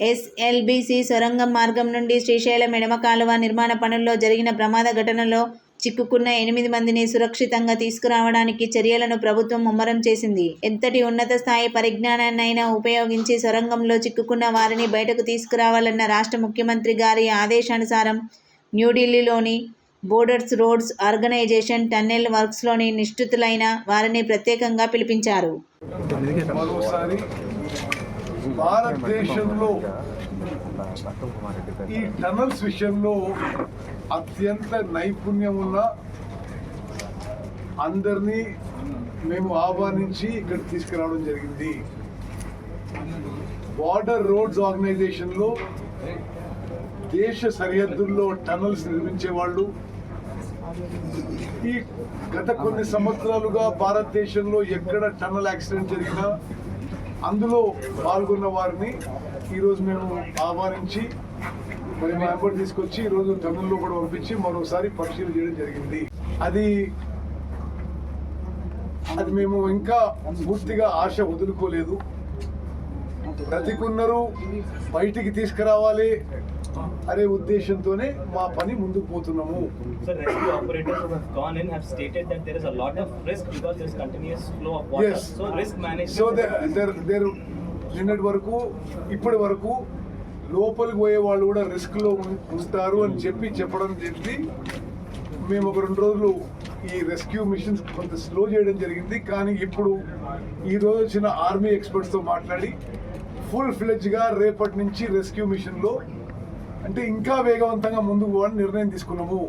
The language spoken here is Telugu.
ఎస్ఎల్బీసీ సొరంగం మార్గం నుండి శ్రీశైలం ఎడమ కాలువ నిర్మాణ పనుల్లో జరిగిన ప్రమాద ఘటనలో చిక్కుకున్న ఎనిమిది మందిని సురక్షితంగా తీసుకురావడానికి చర్యలను ప్రభుత్వం ముమ్మరం చేసింది. ఎంతటి ఉన్నత స్థాయి పరిజ్ఞానాన్నైనా ఉపయోగించి సొరంగంలో చిక్కుకున్న వారిని బయటకు తీసుకురావాలన్న రాష్ట్ర ముఖ్యమంత్రి గారి ఆదేశానుసారం న్యూఢిల్లీలోని బోర్డర్స్ రోడ్స్ ఆర్గనైజేషన్ టన్నెల్ వర్క్స్లోని నిష్ఠితులైన వారిని ప్రత్యేకంగా పిలిపించారు. భారతదేశంలో ఈ టనల్స్ విషయంలో అత్యంత నైపుణ్యం ఉన్న అందరినీ మేము ఆహ్వానించి ఇక్కడ తీసుకురావడం జరిగింది. బార్డర్ రోడ్స్ ఆర్గనైజేషన్లో దేశ సరిహద్దుల్లో టనల్స్ నిర్మించే వాళ్ళు ఈ గత కొన్ని సంవత్సరాలుగా భారతదేశంలో ఎక్కడ టనల్ యాక్సిడెంట్ జరిగినా అందులో పాల్గొన్న వారిని ఈరోజు మేము ఆహ్వానించి మరి మా ఎంబడి తీసుకొచ్చి ఈరోజు టన్నల్లో కూడా పంపించి మరోసారి పరిశీలన చేయడం జరిగింది. అది అది మేము ఇంకా పూర్తిగా ఆశ వదులుకోలేదు. బ్రతికున్నరు బయటికి తీసుకురావాలి అనే ఉద్దేశంతోనే మా పని ముందుకు పోతున్నాము. సో నిన్నటి వరకు ఇప్పటి వరకు లోపలికి పోయే వాళ్ళు కూడా రిస్క్లో ఉం- ఉంటారు అని చెప్పి చెప్పడం చెప్పి మేము ఒక రెండు రోజులు ఈ రెస్క్యూ మిషన్స్ కొంత స్లో చేయడం జరిగింది. కానీ ఇప్పుడు ఈ రోజు వచ్చిన ఆర్మీ ఎక్స్పర్ట్స్తో మాట్లాడి ఫుల్ ఫ్లెడ్జ్గా రేపటి నుంచి రెస్క్యూ మిషన్లో అంటే ఇంకా వేగవంతంగా ముందుకు పోవాలని నిర్ణయం తీసుకున్నాము.